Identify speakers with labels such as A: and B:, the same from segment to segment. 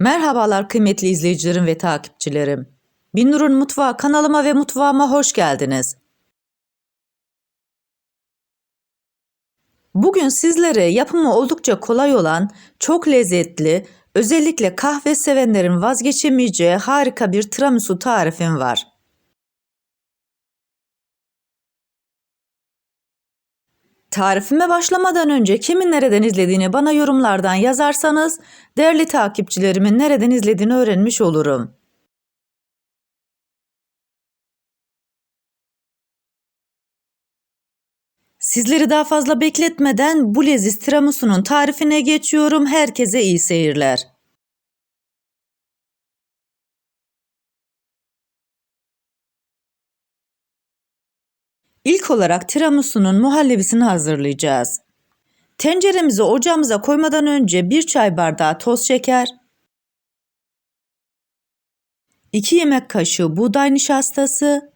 A: Merhabalar kıymetli izleyicilerim ve takipçilerim. Binnur'un Mutfağı kanalıma ve mutfağıma hoş geldiniz. Bugün sizlere yapımı oldukça kolay olan, çok lezzetli, özellikle kahve sevenlerin vazgeçemeyeceği harika bir tiramisu tarifim var. Tarifime başlamadan önce kimin nereden izlediğini bana yorumlardan yazarsanız değerli takipçilerimin nereden izlediğini öğrenmiş olurum. Sizleri daha fazla bekletmeden bu leziz tiramisu'nun tarifine geçiyorum. Herkese iyi seyirler. İlk olarak tiramisu'nun muhallebisini hazırlayacağız. Tenceremizi ocağımıza koymadan önce bir çay bardağı toz şeker, 2 yemek kaşığı buğday nişastası,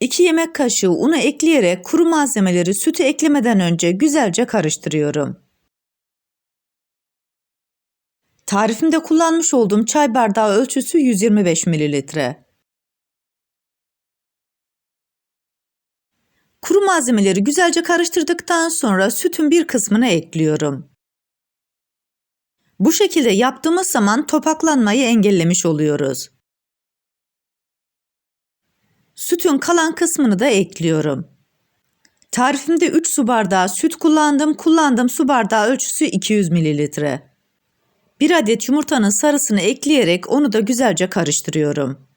A: 2 yemek kaşığı unu ekleyerek kuru malzemeleri sütü eklemeden önce güzelce karıştırıyorum. Tarifimde kullanmış olduğum çay bardağı ölçüsü 125 mililitre. Kuru malzemeleri güzelce karıştırdıktan sonra sütün bir kısmını ekliyorum. Bu şekilde yaptığımız zaman topaklanmayı engellemiş oluyoruz. Sütün kalan kısmını da ekliyorum. Tarifimde 3 su bardağı süt kullandım. Kullandığım su bardağı ölçüsü 200 mililitre. 1 adet yumurtanın sarısını ekleyerek onu da güzelce karıştırıyorum.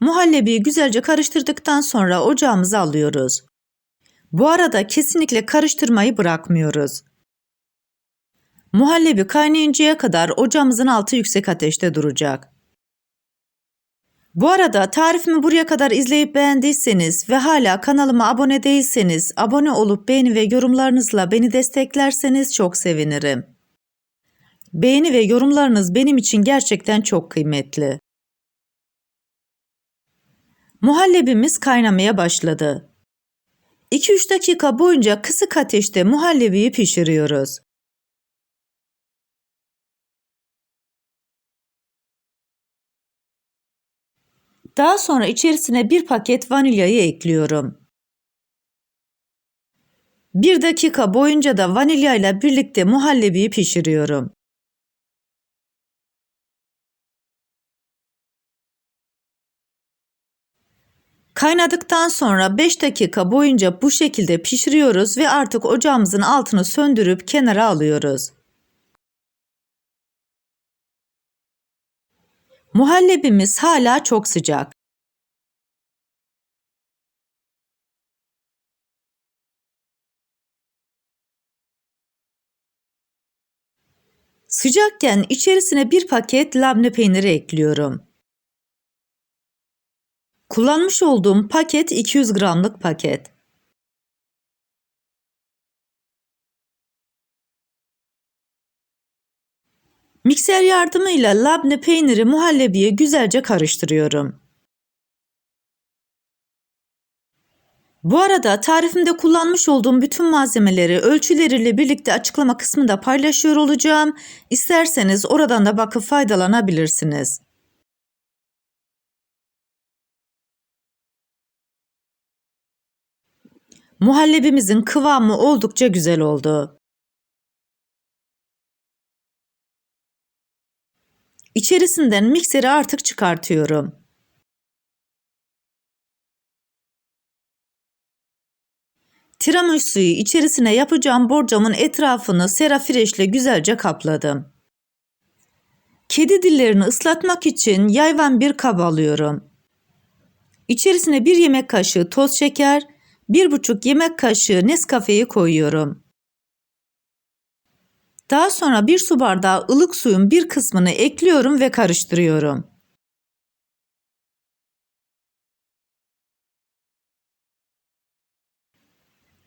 A: Muhallebiyi güzelce karıştırdıktan sonra ocağımıza alıyoruz. Bu arada kesinlikle karıştırmayı bırakmıyoruz. Muhallebi kaynayıncaya kadar ocağımızın altı yüksek ateşte duracak. Bu arada tarifimi buraya kadar izleyip beğendiyseniz ve hala kanalıma abone değilseniz abone olup beğeni ve yorumlarınızla beni desteklerseniz çok sevinirim. Beğeni ve yorumlarınız benim için gerçekten çok kıymetli. Muhallebimiz kaynamaya başladı. 2-3 dakika boyunca kısık ateşte muhallebiyi pişiriyoruz. Daha sonra içerisine bir paket vanilyayı ekliyorum. Bir dakika boyunca da vanilya ile birlikte muhallebiyi pişiriyorum. Kaynadıktan sonra 5 dakika boyunca bu şekilde pişiriyoruz ve artık ocağımızın altını söndürüp kenara alıyoruz. Muhallebimiz hala çok sıcak. Sıcakken içerisine bir paket labne peyniri ekliyorum. Kullanmış olduğum paket 200 gramlık paket. Mikser yardımıyla labne peyniri muhallebiye güzelce karıştırıyorum. Bu arada tarifimde kullanmış olduğum bütün malzemeleri ölçüleriyle birlikte açıklama kısmında paylaşıyor olacağım. İsterseniz oradan da bakıp faydalanabilirsiniz. Muhallebimizin kıvamı oldukça güzel oldu. İçerisinden mikseri artık çıkartıyorum. Tiramisu'yu içerisine yapacağım borcamın etrafını serafireşle güzelce kapladım. Kedi dillerini ıslatmak için yayvan bir kab alıyorum. İçerisine bir yemek kaşığı toz şeker, bir buçuk yemek kaşığı Nescafe'yi koyuyorum. Daha sonra bir su bardağı ılık suyun bir kısmını ekliyorum ve karıştırıyorum.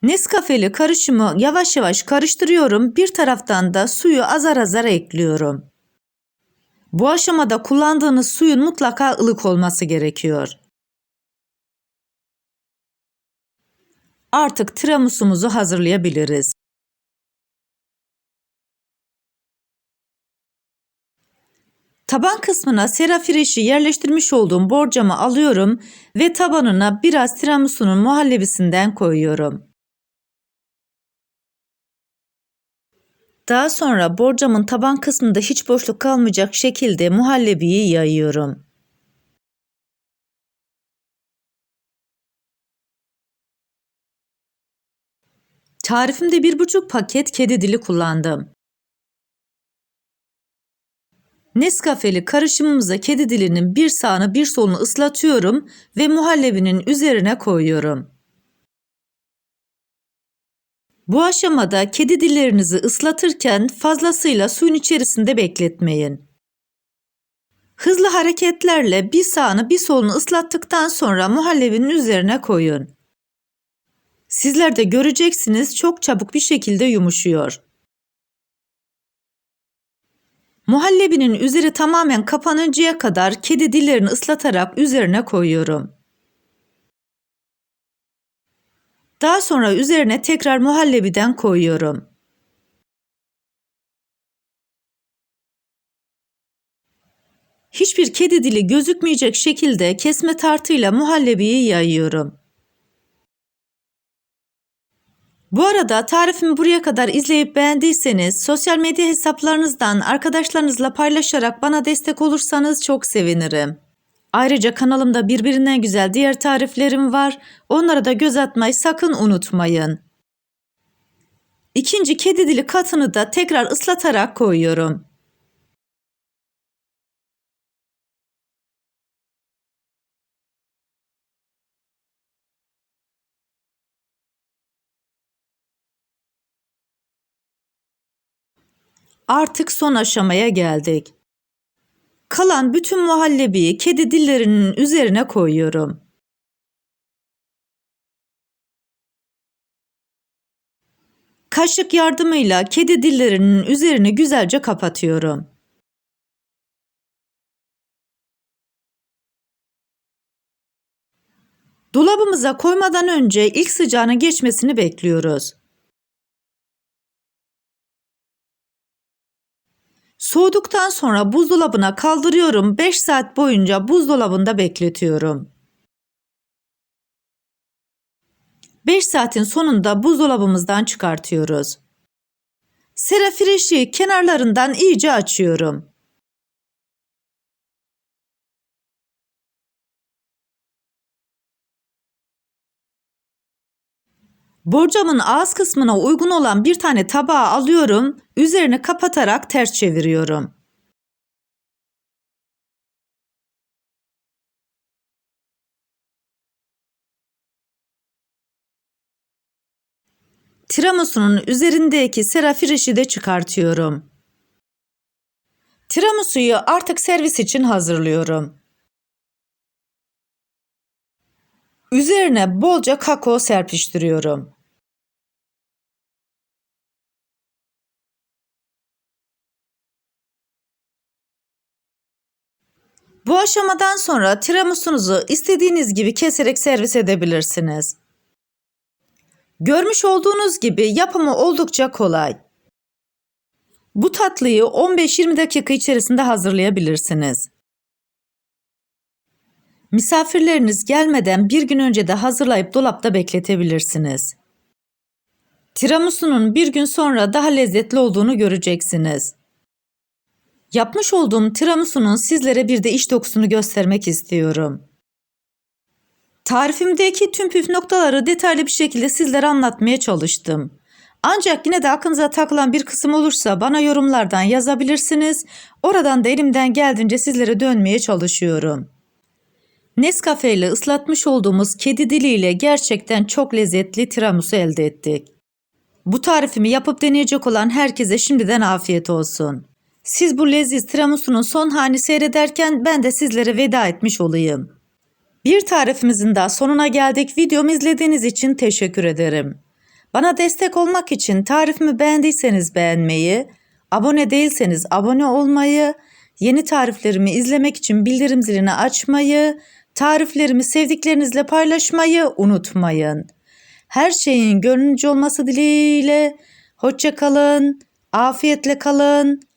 A: Nescafe'li karışımı yavaş yavaş karıştırıyorum. Bir taraftan da suyu azar azar ekliyorum. Bu aşamada kullandığınız suyun mutlaka ılık olması gerekiyor. Artık tiramisumuzu hazırlayabiliriz. Taban kısmına serafirişi yerleştirmiş olduğum borcamı alıyorum ve tabanına biraz tiramisunun muhallebisinden koyuyorum. Daha sonra borcamın taban kısmında hiç boşluk kalmayacak şekilde muhallebiyi yayıyorum. Tarifimde bir buçuk paket kedi dili kullandım. Nescafeli karışımımıza kedi dilinin bir sağını bir solunu ıslatıyorum ve muhallebinin üzerine koyuyorum. Bu aşamada kedi dillerinizi ıslatırken fazlasıyla suyun içerisinde bekletmeyin. Hızlı hareketlerle bir sağını bir solunu ıslattıktan sonra muhallebinin üzerine koyun. Sizler de göreceksiniz çok çabuk bir şekilde yumuşuyor. Muhallebinin üzeri tamamen kapanıncaya kadar kedi dillerini ıslatarak üzerine koyuyorum. Daha sonra üzerine tekrar muhallebiden koyuyorum. Hiçbir kedi dili gözükmeyecek şekilde kesme tartıyla muhallebiyi yayıyorum. Bu arada tarifimi buraya kadar izleyip beğendiyseniz sosyal medya hesaplarınızdan arkadaşlarınızla paylaşarak bana destek olursanız çok sevinirim. Ayrıca kanalımda birbirinden güzel diğer tariflerim var. Onlara da göz atmayı sakın unutmayın. İkinci kedi dili katını da tekrar ıslatarak koyuyorum. Artık son aşamaya geldik. Kalan bütün muhallebiyi kedi dillerinin üzerine koyuyorum. Kaşık yardımıyla kedi dillerinin üzerini güzelce kapatıyorum. Dolabımıza koymadan önce ilk sıcağının geçmesini bekliyoruz. Soğuduktan sonra buzdolabına kaldırıyorum. 5 saat boyunca buzdolabında bekletiyorum. 5 saatin sonunda buzdolabımızdan çıkartıyoruz. Serafirişi kenarlarından iyice açıyorum. Borcamın ağız kısmına uygun olan bir tane tabağı alıyorum, üzerine kapatarak ters çeviriyorum. Tiramisu'nun üzerindeki serafirişi de çıkartıyorum. Tiramisu'yu artık servis için hazırlıyorum. Üzerine bolca kakao serpiştiriyorum. Bu aşamadan sonra tiramisu'nuzu istediğiniz gibi keserek servis edebilirsiniz. Görmüş olduğunuz gibi yapımı oldukça kolay. Bu tatlıyı 15-20 dakika içerisinde hazırlayabilirsiniz. Misafirleriniz gelmeden bir gün önce de hazırlayıp dolapta bekletebilirsiniz. Tiramisu'nun bir gün sonra daha lezzetli olduğunu göreceksiniz. Yapmış olduğum tiramisu'nun sizlere bir de iç dokusunu göstermek istiyorum. Tarifimdeki tüm püf noktaları detaylı bir şekilde sizlere anlatmaya çalıştım. Ancak yine de aklınıza takılan bir kısım olursa bana yorumlardan yazabilirsiniz. Oradan da elimden geldiğince sizlere dönmeye çalışıyorum. Nescafe ile ıslatmış olduğumuz kedi diliyle gerçekten çok lezzetli tiramisu elde ettik. Bu tarifimi yapıp deneyecek olan herkese şimdiden afiyet olsun. Siz bu leziz tiramisu'nun son halini seyrederken ben de sizlere veda etmiş olayım. Bir tarifimizin daha sonuna geldik. Videomu izlediğiniz için teşekkür ederim. Bana destek olmak için tarifimi beğendiyseniz beğenmeyi, abone değilseniz abone olmayı, Yeni tariflerimi izlemek için bildirim zilini açmayı, tariflerimi sevdiklerinizle paylaşmayı unutmayın. Her şeyin gönlünce olması dileğiyle hoşça kalın, afiyetle kalın,